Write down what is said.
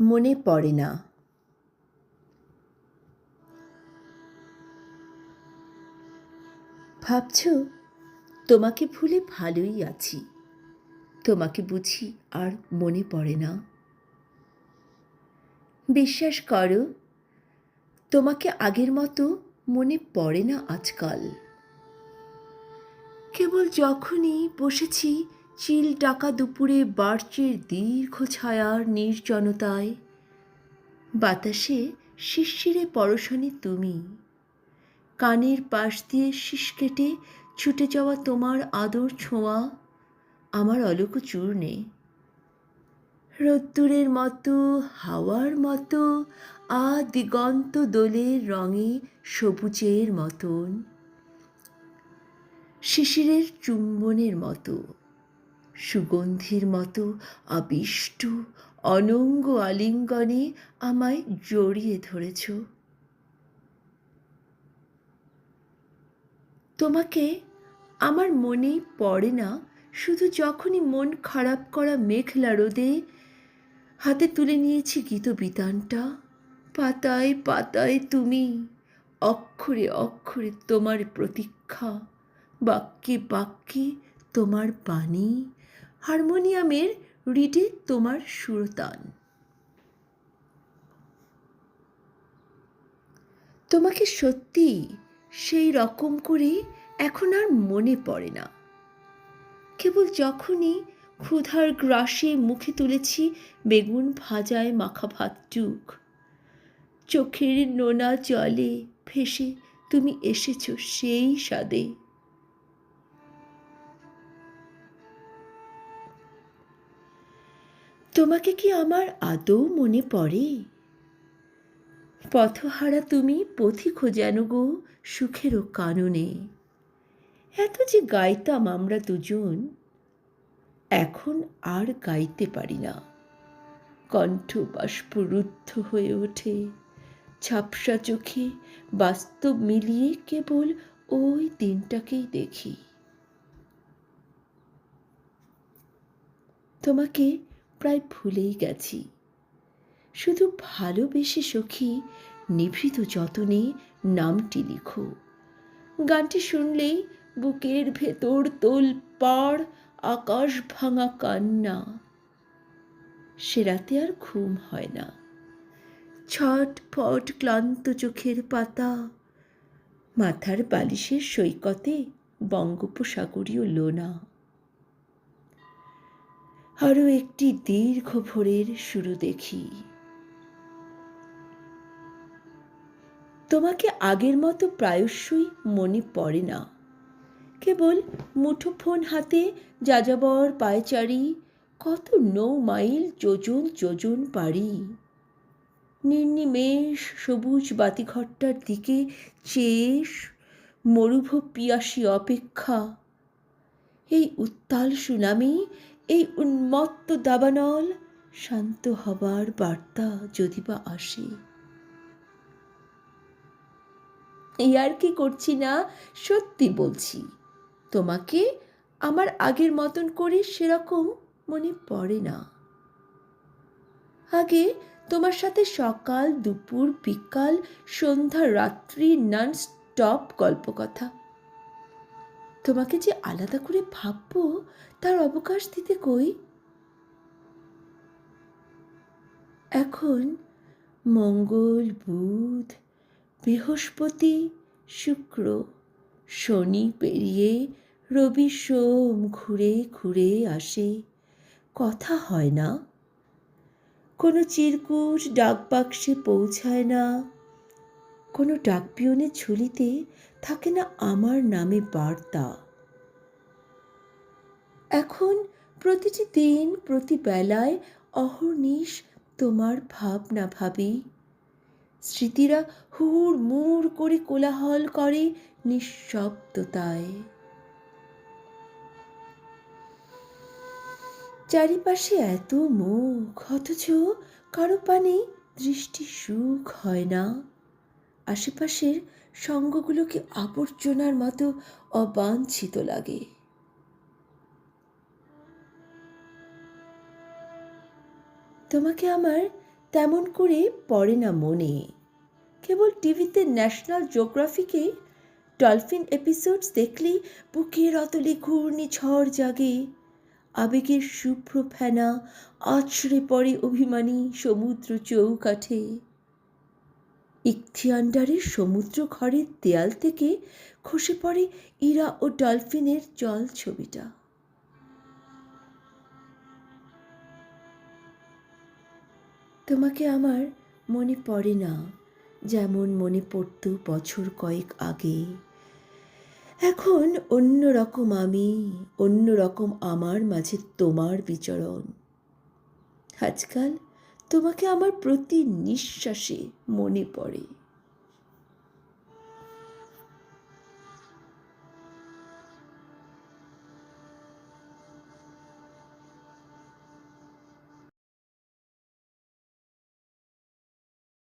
মনে পড়ে না। ভাবছ, তোমাকে ভুলে ভালোই আছি। তোমাকে বুঝি আর মনে পড়ে না। বিশ্বাস করো, তোমাকে আগের মতো মনে পড়ে না আজকাল। কেবল যখনই বসেছি চিল ডাকা দুপুরে বার্চের দীর্ঘ ছায়ার নির্জনতায়। বাতাসে শিশিরে পরশনি তুমি। কানের পাশ দিয়ে শিস কেটে ছুটে যাওয়া তোমার আদর ছোঁয়া, আমার অলোক চূর্ণে রোদ্দুরের মতো, হাওয়ার মতো, আ দিগন্ত দোলের রঙে সবুজের মতন। শিশিরের চুম্বনের মতো। সুগন্ধির মতো আবিষ্ট অনঙ্গ আলিঙ্গনে আমায় জড়িয়ে ধরেছ। তোমাকে আমার মনেই পড়ে না, শুধু যখনই মন খারাপ করা মেঘলা রোদে হাতে তুলে নিয়েছি গীত বিতানটা, পাতায় পাতায় তুমি অক্ষরে অক্ষরে তোমার প্রতীক্ষা, বাক্যে বাক্যে তোমার বাণী হারমোনিয়ামের রিডে তোমার সুরতান। তোমাকে সত্যি সেই রকম করে এখন আর মনে পড়ে না। কেবল যখনই ক্ষুধার গ্রাসে মুখে তুলেছি বেগুন ভাজায় মাখা ভাতটুক চোখের নোনা জলে ভেসে তুমি এসেছ সেই স্বাদে। তোমাকে কি আমার আদৌ মনে পড়ে? পথহারা তুমি পথিক যেন গো সুখেরও কাননে। এত যে গাইতাম আমরা দুজন, এখন আর গাইতে পারি না। কণ্ঠ বাষ্পরুদ্ধ হয়ে ওঠে ছাপসা চোখে বাস্তব মিলিয়ে কেবল ওই দিনটাকেই দেখি। তোমাকে প্রায় ভুলেই গেছি। শুধু ভালোবেসে সখী নিভৃত যতনে নামটি লিখো। গানটি শুনলেই বুকের ভেতর তোল পাড়, আকাশ ভাঙা কান্না। সে রাতে আর ঘুম হয় না। ছটফট ক্লান্ত চোখের পাতা। মাথার বালিশের সৈকতে বঙ্গোপসাগরীয় লোনা। আরও একটি দীর্ঘ ভোরের শুরু দেখি। তোমাকে আগের মতো প্রায়শই মনে পড়ে না। কেবল মুঠোফোন হাতে যাযাবর পায়চারি, কত নৌ মাইল যোজন যোজন পারি নির্নিমেষ সবুজ বাতিঘরটার দিকে চেয়ে মরুভ পিয়াসী অপেক্ষা। এই উত্তাল সুনামি এই উন্মত্ত দাবানল শান্ত হবার বার্তা যদি বা আসে। আর কি করছি না? সত্যি বলছি, তোমাকে আমার আগের মতন করে সেরকম মনে পড়ে না। আগে তোমার সাথে সকাল, দুপুর, বিকাল, সন্ধ্যা, রাত্রি নন স্টপ গল্পকথা তোমাকে যে আলাদা করে ভাববো, তার অবকাশ দিতে কই? এখন মঙ্গল, বুধ, বৃহস্পতি, শুক্র, শনি পেরিয়ে রবি, সোম ঘুরে ঘুরে আসে। কথা হয় না। কোনো চিরকুট ডাকবাক্সে পৌঁছায় না। কোনো ডাকপিয়নের ঝুলিতে থাকে না আমার নামে বার্তা। এখন প্রতিটি দিন, প্রতি বেলায় অহর্নিশ তোমার ভাবনা ভাবি। স্মৃতিরা হুড় মুড় করে কোলাহল করে নিঃশব্দতায়। চারিপাশে এত মুখ, অথচ কারও পানে দৃষ্টি সুখ হয় না। আশেপাশের সঙ্গগুলোকে আবর্জনার মতো অবাঞ্ছিত লাগে। তোমাকে আমার তেমন করে পড়ে না মনে। কেবল টিভিতে ন্যাশনাল জিওগ্রাফিকে ডলফিন এপিসোডস দেখলেই বুকের অতলে ঘূর্ণি ঝড় জাগে। আবেগের শুভ্র ফেনা আছড়ে পড়ে অভিমানী সমুদ্র চৌকাঠে। ইকথিয়ান্ডারের সমুদ্র ঘরের দেয়াল থেকে খসে পড়ে ইরা ও ডলফিনের জল ছবিটা। তোমাকে আমার মনে পড়ে না, যেমন মনে পড়ত বছর কয়েক আগে। এখন অন্য রকম আমি অন্য রকম আমার মাঝে তোমার বিচরণ। আজকাল তোমাকে আমার প্রতি নিঃশ্বাসে মনে পড়ে।